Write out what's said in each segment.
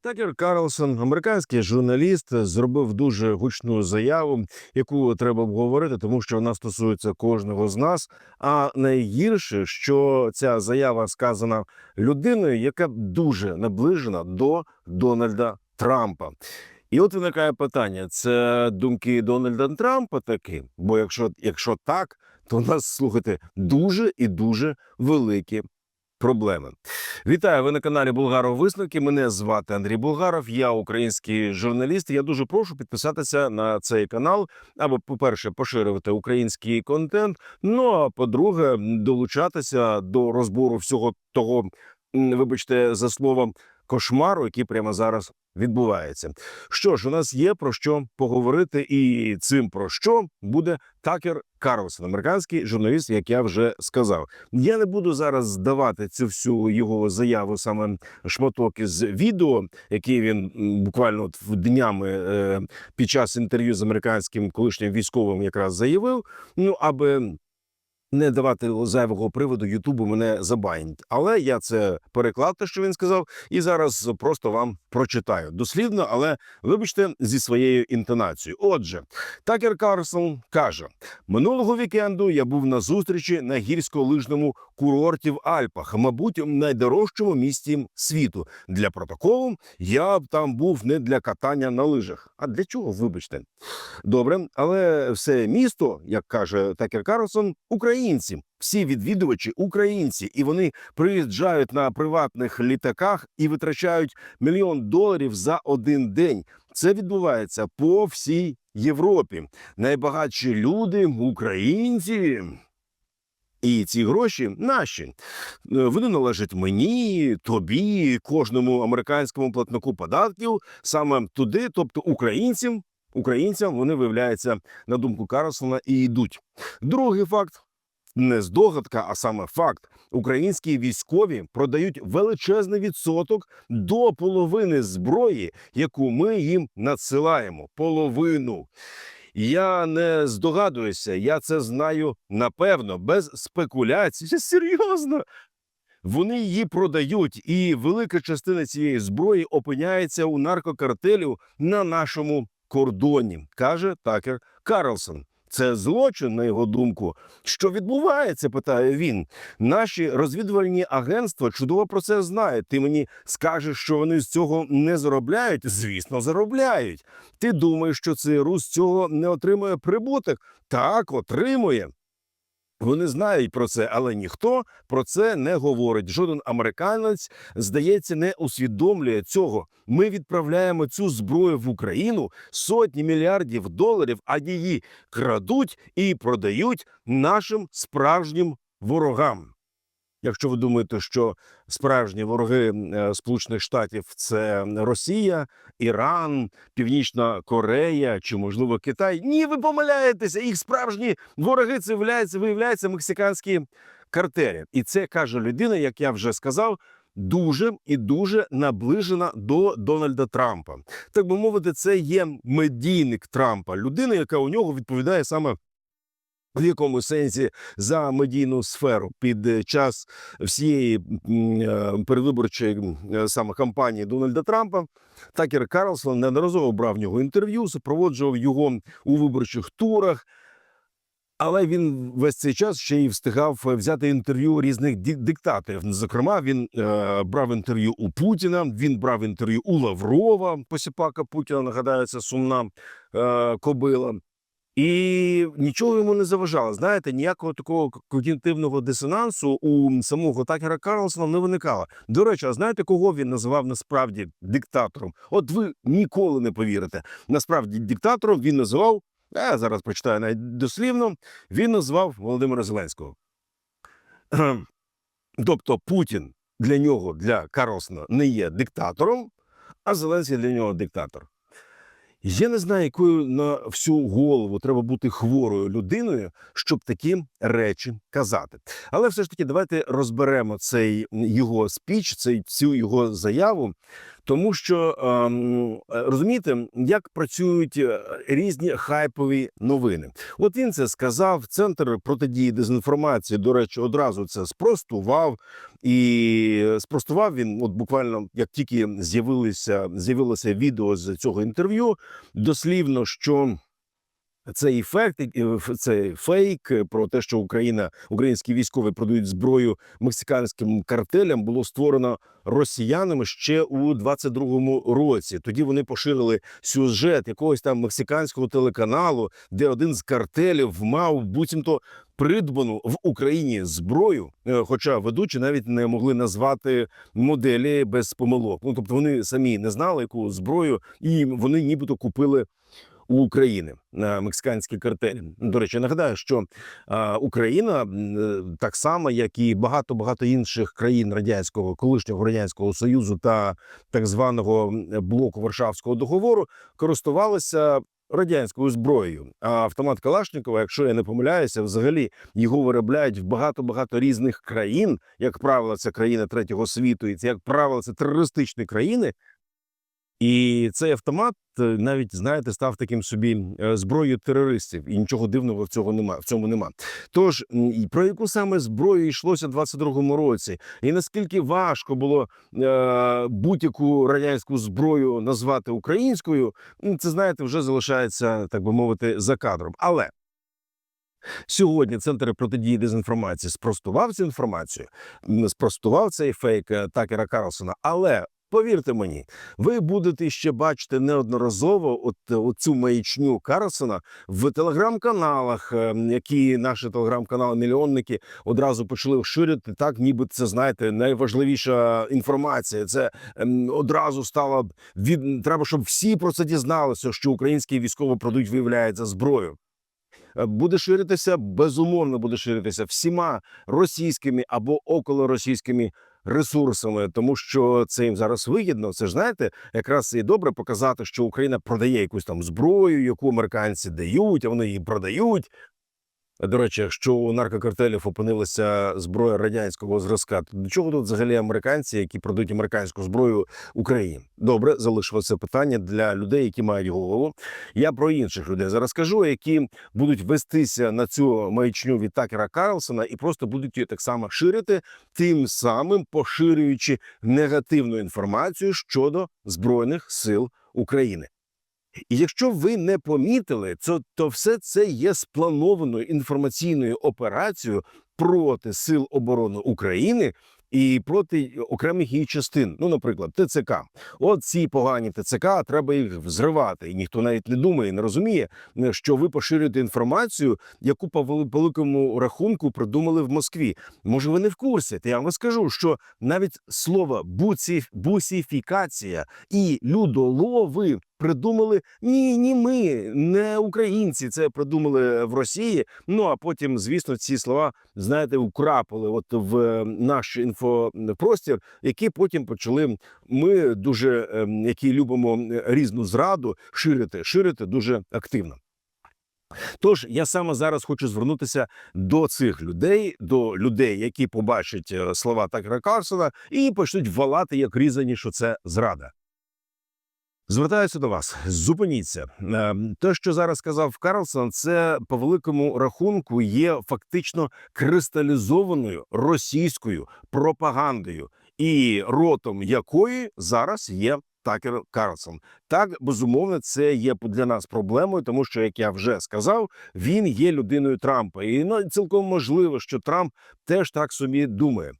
Такер Карлсон, американський журналіст, зробив дуже гучну заяву, яку треба обговорити, тому що вона стосується кожного з нас. А найгірше, що ця заява сказана людиною, яка дуже наближена до Дональда Трампа. І от виникає питання: це думки Дональда Трампа такі? Бо якщо, якщо так, то у нас слухайте дуже і дуже великі проблеми. Вітаю, ви на каналі Булгаров Висновки. Мене звати Андрій Булгаров. Я український журналіст. Я дуже прошу підписатися на цей канал, аби, по-перше, поширювати український контент. Ну а по-друге, долучатися до розбору всього того, вибачте, за словом, кошмару, який прямо зараз відбувається. Що ж, у нас є про що поговорити, і цим про що буде Такер Карлсон, американський журналіст, як я вже сказав. Я не буду зараз здавати цю всю його заяву, саме шматок із відео, який він буквально от днями е, під час інтерв'ю з американським колишнім військовим якраз заявив. Ну аби. Не давати зайвого приводу Ютубу мене забанять. Але я це переклав, те, що він сказав, і зараз просто вам прочитаю дослідно, але вибачте зі своєю інтонацією. Отже, Такер Карсон каже: минулого вікенду я був на зустрічі на гірськолижному курорті в Альпах, мабуть, найдорожчому місті світу. Для протоколу я б там був не для катання на лижах. А для чого? Вибачте, добре, але все місто, як каже Такер Карлсон, українці. Всі відвідувачі українці, і вони приїжджають на приватних літаках і витрачають мільйон доларів за один день. Це відбувається по всій Європі. Найбагатші люди українці. І ці гроші наші. Е, Вони належать мені, тобі, кожному американському платнику податків, саме туди, тобто українцям. Українцям вони виявляються на думку Карлсона і йдуть. Другий факт не здогадка, а саме факт: українські військові продають величезний відсоток до половини зброї, яку ми їм надсилаємо. Половину. Я не здогадуюся, я це знаю напевно, без спекуляцій. Серйозно. Вони її продають, і велика частина цієї зброї опиняється у наркокартелів на нашому кордоні, каже Такер Карлсон. Це злочин, на його думку. Що відбувається? питає він. Наші розвідувальні агентства чудово про це знають. Ти мені скажеш, що вони з цього не заробляють? Звісно, заробляють. Ти думаєш, що ЦРУ з цього не отримує прибуток? Так, отримує. Вони знають про це, але ніхто про це не говорить. Жоден американець, здається, не усвідомлює цього. Ми відправляємо цю зброю в Україну сотні мільярдів доларів, а її крадуть і продають нашим справжнім ворогам. Якщо ви думаєте, що справжні вороги е, Сполучених Штатів це Росія, Іран, Північна Корея чи можливо Китай, ні, ви помиляєтеся. Їх справжні вороги це виявляється, виявляється мексиканські картелі. І це каже людина, як я вже сказав. Дуже і дуже наближена до Дональда Трампа, так би мовити, це є медійник Трампа, людина, яка у нього відповідає саме в якому сенсі за медійну сферу під е, час всієї е, передвиборчої е, саме кампанії Дональда Трампа. Такер Карлсон неодноразово брав в нього інтерв'ю, супроводжував його у виборчих турах. Але він весь цей час ще й встигав взяти інтерв'ю різних диктаторів. Зокрема, він е, брав інтерв'ю у Путіна, він брав інтерв'ю у Лаврова, посіпака Путіна, нагадаю, це сумна е, кобила. І нічого йому не заважало. Знаєте, ніякого такого когнітивного дисонансу у самого Такера Карлсона не виникало. До речі, а знаєте, кого він називав насправді диктатором? От ви ніколи не повірите. Насправді диктатором він називав. Я зараз прочитаю навіть дослівно. Він назвав Володимира Зеленського. Тобто Путін для нього, для Карлсона, не є диктатором, а Зеленський для нього диктатор. Я не знаю, якою на всю голову треба бути хворою людиною, щоб такі речі казати. Але все ж таки, давайте розберемо цей його спіч, цей цю його заяву. Тому що ем, е, розумієте, як працюють е, різні хайпові новини. От він це сказав. Центр протидії дезінформації, до речі, одразу це спростував. І спростував він, от буквально як тільки з'явилося з'явилося відео з цього інтерв'ю, дослівно, що цей ефект, цей фейк про те, що Україна, українські військові продають зброю мексиканським картелям, було створено росіянами ще у 22-му році. Тоді вони поширили сюжет якогось там мексиканського телеканалу, де один з картелів мав буцімто придбану в Україні зброю. е, Хоча ведучі навіть не могли назвати моделі без помилок. Ну тобто вони самі не знали, яку зброю, і вони нібито купили у України на мексиканські картелі. До речі, нагадаю, що Україна е, так само, як і багато багато інших країн радянського колишнього радянського союзу та так званого блоку Варшавського договору, користувалися. Радянською зброєю, а автомат Калашникова, якщо я не помиляюся, взагалі його виробляють в багато багато різних країн. Як правило, це країни третього світу, і це як правило, це терористичні країни. І цей автомат е, навіть знаєте став таким собі е, зброєю терористів, і нічого дивного в цього нема. В цьому нема. Тож про яку саме зброю йшлося в 22-му році, і наскільки важко було е, будь-яку радянську зброю назвати українською, це знаєте, вже залишається так би мовити за кадром. Але Сьогодні центр протидії дезінформації спростував цю інформацію, спростував цей фейк Такера Карлсона. Але повірте мені, ви будете ще бачити неодноразово от, е, цю маячню Карлсона в телеграм-каналах, е, які наші телеграм-канали мільйонники одразу почали ширити. Так, ніби це знаєте, найважливіша інформація. Це ем, одразу стало від треба, щоб всі про це дізналися, що українські військові продають, виявляється зброю е, буде ширитися, безумовно буде ширитися всіма російськими або околоросійськими ресурсами, тому що це їм зараз вигідно. Це ж знаєте, якраз і добре показати, що Україна продає якусь там зброю, яку американці дають, а вони її продають. До речі, якщо у наркокартелів опинилася зброя радянського зразка, то до чого тут взагалі американці, які продають американську зброю Україні? Добре, залишилося питання для людей, які мають голову. Я про інших людей зараз кажу, які будуть вестися на цю маячню від Такера Карлсона і просто будуть її так само ширити, тим самим поширюючи негативну інформацію щодо збройних сил України. І якщо ви не помітили, то, то все це є спланованою інформаційною операцією проти сил оборони України і проти окремих її частин. Ну, наприклад, ТЦК. От ці погані ТЦК, треба їх взривати. І ніхто навіть не думає, не розуміє, що ви поширюєте інформацію, яку по великому рахунку придумали в Москві. Може, ви не в курсі? Та я вам скажу, що навіть слово буці, бусифікація і людолови придумали ні, ні, ми не українці. Це придумали в Росії. Ну а потім, звісно, ці слова знаєте, вкрапили от в наш інфопростір, які потім почали. Ми дуже ем, які любимо е, різну зраду, ширити, ширити дуже активно. Тож я саме зараз хочу звернутися до цих людей, до людей, які побачать е, слова Такера Карсона і почнуть валати як різані, що це зрада. Звертаюся до вас, зупиніться. Е, Те, що зараз сказав Карлсон, це по великому рахунку є фактично кристалізованою російською пропагандою, і ротом якої зараз є Такер Карлсон. Так, безумовно, це є для нас проблемою, тому що, як я вже сказав, він є людиною Трампа, і ну, цілком можливо, що Трамп теж так собі думає.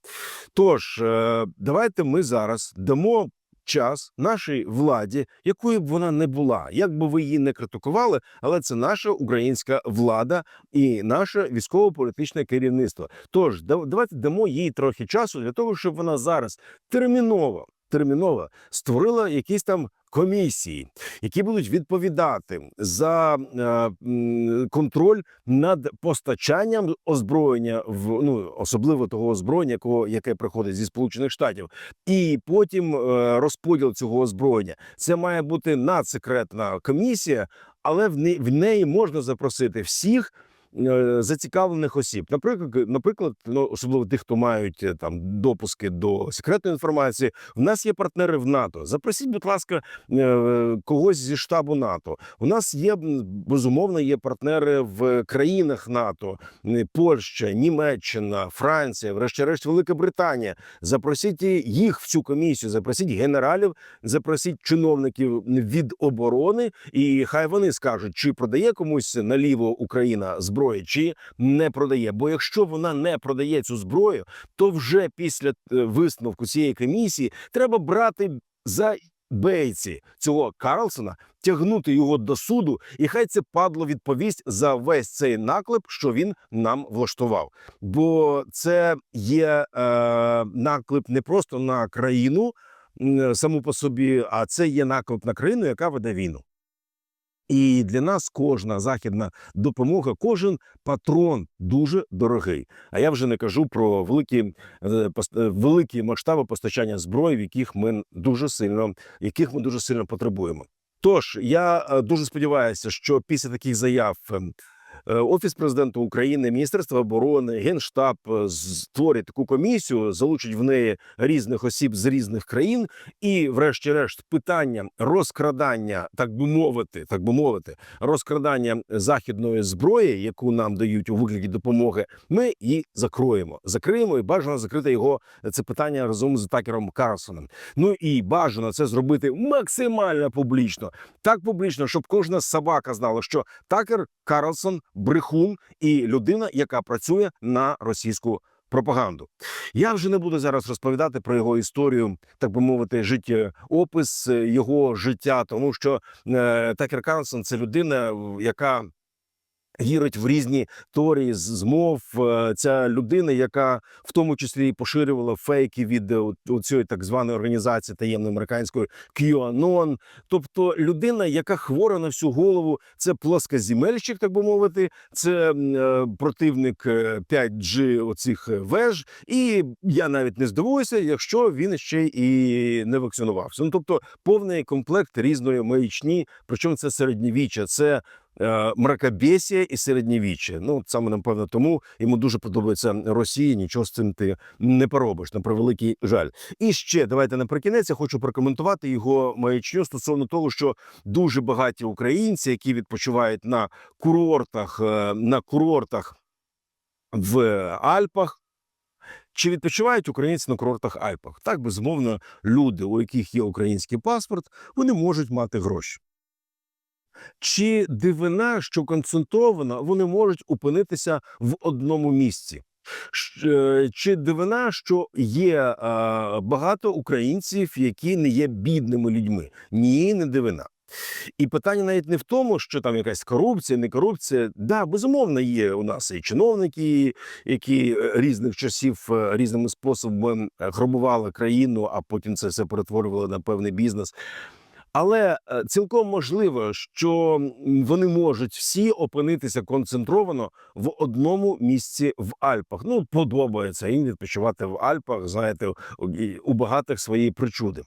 Тож е, давайте ми зараз дамо час нашій владі, якою б вона не була, як би ви її не критикували, але це наша українська влада і наше військово-політичне керівництво. Тож давайте дамо їй трохи часу для того, щоб вона зараз терміново. Терміново створила якісь там комісії, які будуть відповідати за е, контроль над постачанням озброєння в ну особливо того озброєння, якого яке приходить зі сполучених штатів, і потім е, розподіл цього озброєння. Це має бути надсекретна комісія, але в неї, в неї можна запросити всіх. Е, зацікавлених осіб. Наприклад, наприклад, ну особливо тих, хто мають е, там допуски до секретної інформації. В нас є партнери в НАТО. Запросіть, будь ласка, е, когось зі штабу НАТО. У нас є безумовно є партнери в країнах НАТО: е, Польща, Німеччина, Франція, врешті-решт, Велика Британія. Запросіть їх в цю комісію, запросіть генералів, запросіть чиновників від оборони, і хай вони скажуть, чи продає комусь наліво Україна зброю, чи не продає. Бо якщо вона не продає цю зброю, то вже після е, висновку цієї комісії треба брати за бейці цього Карлсона, тягнути його до суду, і хай це падло відповість за весь цей наклеп, що він нам влаштував. Бо це є е, наклеп не просто на країну саму по собі, а це є наклеп на країну, яка веде війну. І для нас кожна західна допомога, кожен патрон дуже дорогий. А я вже не кажу про великі, е, е, великі масштаби постачання зброї, в яких ми дуже сильно, яких ми дуже сильно потребуємо. Тож я е, дуже сподіваюся, що після таких заяв ем, Офіс президента України, Міністерство оборони, Генштаб е, створять таку комісію, залучать в неї різних осіб з різних країн, і, врешті-решт, питання розкрадання, так би мовити, так би мовити, розкрадання західної зброї, яку нам дають у вигляді допомоги, ми її закроємо. Закриємо і бажано закрити його це питання разом з Такером Карлсоном. Ну і бажано це зробити максимально публічно, так публічно, щоб кожна собака знала, що Такер Карлсон брехун і людина, яка працює на російську. Пропаганду я вже не буду зараз розповідати про його історію, так би мовити, життєопис опис його життя, тому що е, Такер Карлсон – це людина, яка вірить в різні теорії змов. Е, Ця людина, яка в тому числі поширювала фейки від е, цієї так званої організації таємної американської QAnon. Тобто людина, яка хвора на всю голову, це плоскоземельщик, так би мовити, це е, противник е, 5G оцих веж. І я навіть не здивуюся, якщо він ще і не вакцинувався. Ну тобто повний комплект різної маячні, причому це середньовіччя, це мракобесія і середньовіччя. Ну саме напевно тому йому дуже подобається Росія. Нічого з цим ти не поробиш. На превеликий жаль. І ще давайте наприкінець я хочу прокоментувати його маячню стосовно того, що дуже багаті українці, які відпочивають на курортах, е, на курортах в Альпах. Чи відпочивають українці на курортах Альпах? Так, безумовно, люди, у яких є український паспорт, вони можуть мати гроші. Чи дивина, що концентровано, вони можуть опинитися в одному місці? Е, Чи дивина, що є е, багато українців, які не є бідними людьми? Ні, не дивина. І питання навіть не в тому, що там якась корупція, не корупція. Да, безумовно, є у нас і чиновники, які е, різних часів різними способами грабували країну, а потім це все перетворювали на певний бізнес. Але е, цілком можливо, що вони можуть всі опинитися концентровано в одному місці в Альпах. Ну, подобається їм відпочивати в Альпах, знаєте, у, багатих свої причуди.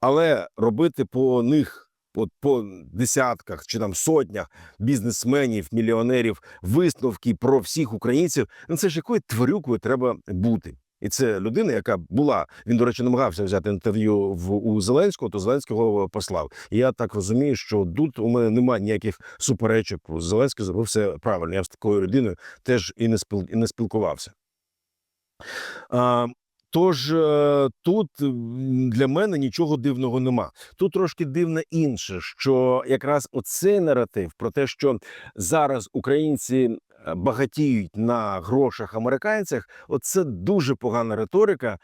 Але робити по них. От по десятках чи там сотнях бізнесменів, мільйонерів висновки про всіх українців. Ну це ж якою тварюкою треба бути. І це людина, яка була. Він, до речі, намагався взяти інтерв'ю в у Зеленського, то Зеленського послав. І я так розумію, що тут у мене немає ніяких суперечок. Зеленський зробив все правильно. Я з такою людиною теж і не спіл, і не спілкувався. А, Тож е, тут для мене нічого дивного нема. Тут трошки дивне інше, що якраз оцей наратив про те, що зараз українці багатіють на грошах американцях, оце дуже погана риторика.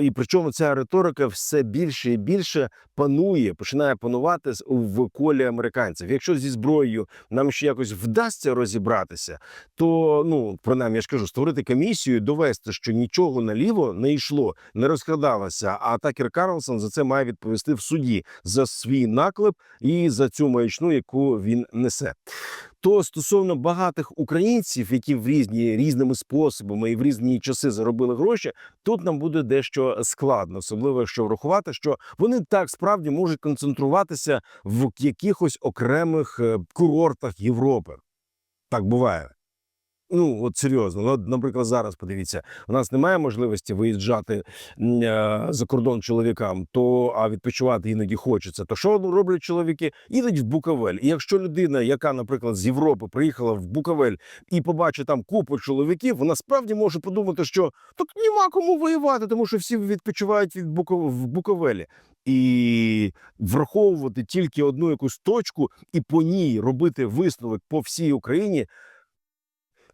І причому ця риторика все більше і більше панує, починає панувати в колі американців. Якщо зі зброєю нам ще якось вдасться розібратися, то ну принаймні, я ж кажу, створити комісію, довести, що нічого наліво не йшло, не розкрадалося. А Такер Карлсон за це має відповісти в суді за свій наклеп і за цю маячну, яку він несе. То стосовно багатих українців, які в різні різними способами і в різні часи заробили гроші, тут нам буде дещо складно, особливо якщо врахувати, що вони так справді можуть концентруватися в якихось окремих е, курортах Європи. Так буває. Ну от серйозно, ну, наприклад, зараз подивіться, у нас немає можливості виїжджати е, за кордон чоловікам, то а відпочивати іноді хочеться. То що роблять чоловіки? Їдуть в Буковель. І якщо людина, яка, наприклад, з Європи приїхала в Буковель і побачить там купу чоловіків, вона справді може подумати, що так нема кому воювати, тому що всі відпочивають від в Буковелі. І враховувати тільки одну якусь точку і по ній робити висновок по всій Україні.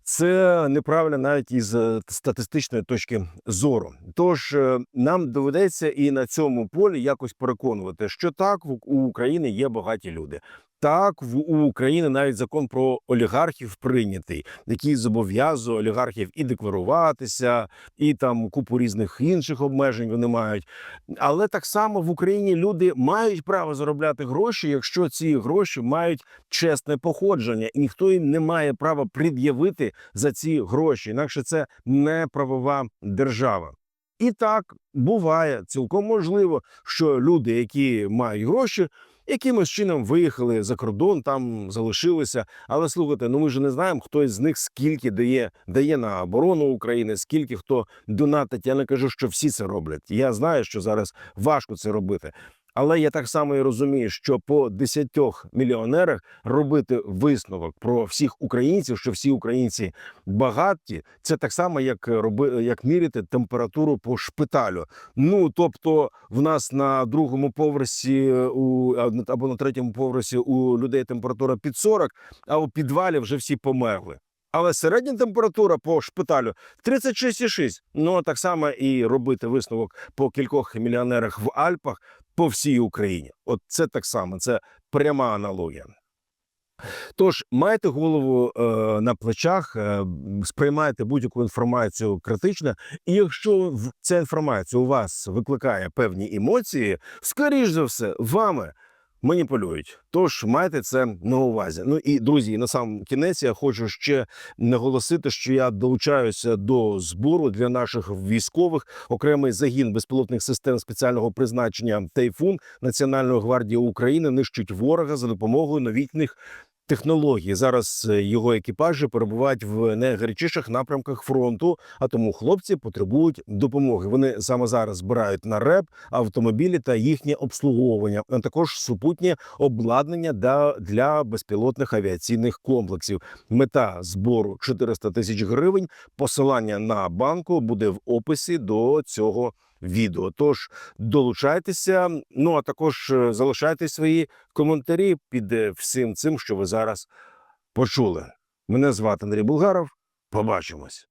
Це неправильно навіть із е, статистичної точки зору. Тож е, нам доведеться і на цьому полі якось переконувати, що так в Україні є багаті люди. Так, в у України навіть закон про олігархів прийнятий, який зобов'язує олігархів і декларуватися, і там купу різних інших обмежень вони мають. Але так само в Україні люди мають право заробляти гроші, якщо ці гроші мають чесне походження, і ніхто їм не має права пред'явити за ці гроші. Інакше це не правова держава. І так буває цілком можливо, що люди, які мають гроші, якимось чином виїхали за кордон, там залишилися. Але слухайте, ну ми ж не знаємо, хто із них скільки дає, дає на оборону України, скільки хто донатить. Я не кажу, що всі це роблять. Я знаю, що зараз важко це робити. Але я так само і розумію, що по 10 мільйонерах робити висновок про всіх українців, що всі українці багаті, це так само, як роби, як міряти температуру по шпиталю. Ну тобто, в нас на другому поверсі у або на третьому поверсі у людей температура під 40, а у підвалі вже всі померли. Але середня температура по шпиталю 36,6. Ну так само і робити висновок по кількох мільйонерах в Альпах по всій Україні. От це так само, це пряма аналогія. Тож майте голову е, на плечах, е, сприймайте будь-яку інформацію критично, і якщо ця інформація у вас викликає певні емоції, скоріш за все, вами маніпулюють. Тож майте це на увазі. Ну і друзі, на сам кінець я хочу ще наголосити, що я долучаюся до збору для наших військових окремий загін безпілотних систем спеціального призначення Тайфун Національної гвардії України нищить ворога за допомогою новітніх. Технології зараз е, його екіпажі перебувають в найгарячіших напрямках фронту, а тому хлопці потребують допомоги. Вони саме зараз збирають на РЕП автомобілі та їхнє обслуговування, а також супутнє обладнання для, безпілотних авіаційних комплексів. Мета збору 400 тисяч гривень. Посилання на банку буде в описі до цього відео. Тож долучайтеся. Ну а також е, залишайте свої коментарі під е, всім цим, що ви зараз почули. Мене звати Андрій Булгаров. Побачимось.